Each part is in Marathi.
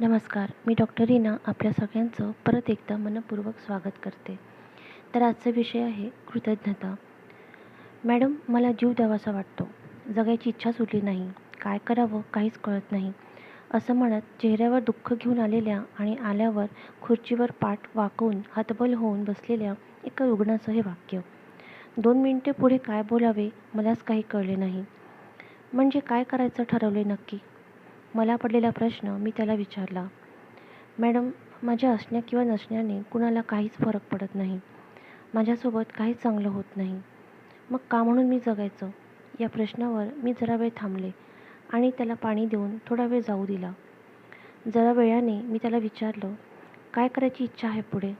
नमस्कार मी डॉक्टर रीना आपल्या सगळ्यांचं परत एकदा मनपूर्वक स्वागत करते. तर आजचा विषय आहे कृतज्ञता. मॅडम मला जीव द्यावासा वाटतो. जगायची इच्छा सुटली नाही. काय करावं काहीच कळत नाही. असं म्हणत चेहऱ्यावर दुःख घेऊन आलेल्या आणि आल्यावर खुर्चीवर पाठ वाकवून हतबल होऊन बसलेल्या एका रुग्णाचं हे वाक्य. दोन मिनटे पुढे काय बोलावे मलाच काही कळले नाही. म्हणजे काय करायचं ठरवले नक्की? मला पडलेला प्रश्न मी त्याला विचारला. मॅडम माझ्या असण्या किंवा नसण्याने कुणाला काहीच फरक पडत नाही. माझ्यासोबत काहीच चांगलं होत नाही. मग का म्हणून मी जगायचं या प्रश्नावर मी जरा वेळ थांबले आणि त्याला पाणी देऊन थोडा वेळ जाऊ दिला. जरा वेळाने मी त्याला विचारलं काय करायची इच्छा आहे पुढे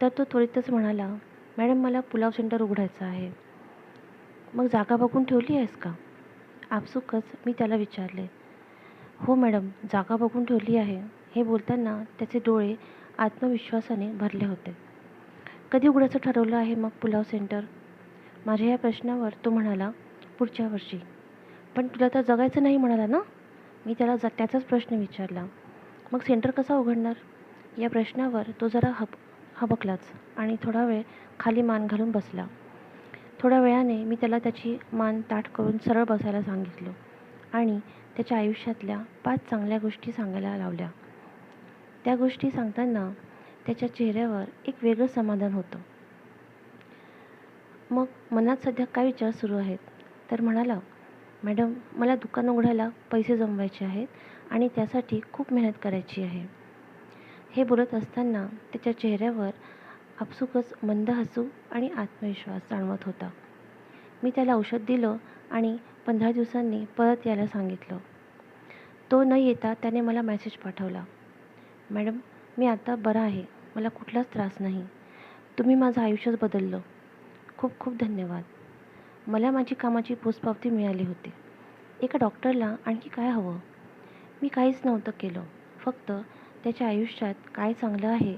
तर तो त्वरितच म्हणाला मॅडम मला पुलाव सेंटर उघडायचं आहे. मग जागा बघून ठेवली आहेस का आपसुकच मी त्याला विचारले हो मॅडम जागा बघून ठेवली आहे. हे बोलताना त्याचे डोळे आत्मविश्वासाने भरले होते. कधी उघडायचं ठरवलं आहे मग पुलाव सेंटर? माझ्या या प्रश्नावर तो म्हणाला पुढच्या वर्षी. पण तुला तर जगायचं नाही म्हणाला ना? मी त्याला ज त्याचाच प्रश्न विचारला. मग सेंटर कसा उघडणार? या प्रश्नावर तो जरा हब हबकलाच आणि थोडा वेळ खाली मान घालून बसला. थोड्या वेळाने मी त्याला त्याची मान ताठ करून सरळ बसायला सांगितलं. आणि त्याच्या आयुष्यातल्या पाच चांगल्या गोष्टी सांगायला लावल्या. त्या गोष्टी सांगताना त्याच्या चेहऱ्यावर एक वेगळं समाधान होतं. मग मनात सध्या काय विचार सुरू आहेत? तर म्हणाला मॅडम मला दुकान उघडायला पैसे जमवायचे आहेत आणि त्यासाठी खूप मेहनत करायची आहे. हे बोलत असताना त्याच्या चेहऱ्यावर आपसुकच मंद हसू आणि आत्मविश्वास जाणवत होता. मी त्याला औषध दिलं आणि पंधरा दिवसांनी परत यायला सांगितलं. तो न येता त्याने मला मेसेज पाठवला. मॅडम मी आता बरा आहे. मला कुठलाच त्रास नाही. तुम्ही माझं आयुष्यच बदललं. खूप खूप धन्यवाद. मला माझी कामाची पोचपावती मिळाली होती. एका डॉक्टरला आणखी काय हवं? मी काहीच नव्हतं केलं. फक्त त्याच्या आयुष्यात काय चांगलं आहे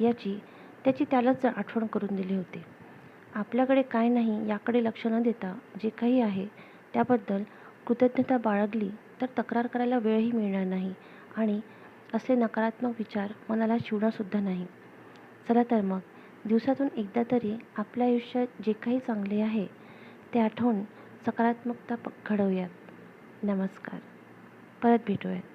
याची त्याची त्यालाच आठवण करून दिली होती. आपल्याकडे काय नाही याकडे लक्ष न देता जे काही आहे त्याबद्दल कृतज्ञता बाळगली तर तक्रार करायला वेळही मिळणार नाही आणि असे नकारात्मक विचार मनाला शिवणारसुद्धा नाही. चला तर मग दिवसातून एकदा तरी आपल्या आयुष्यात जे काही चांगले आहे ते आठवून सकारात्मकता घडवूयात. नमस्कार. परत भेटूयात.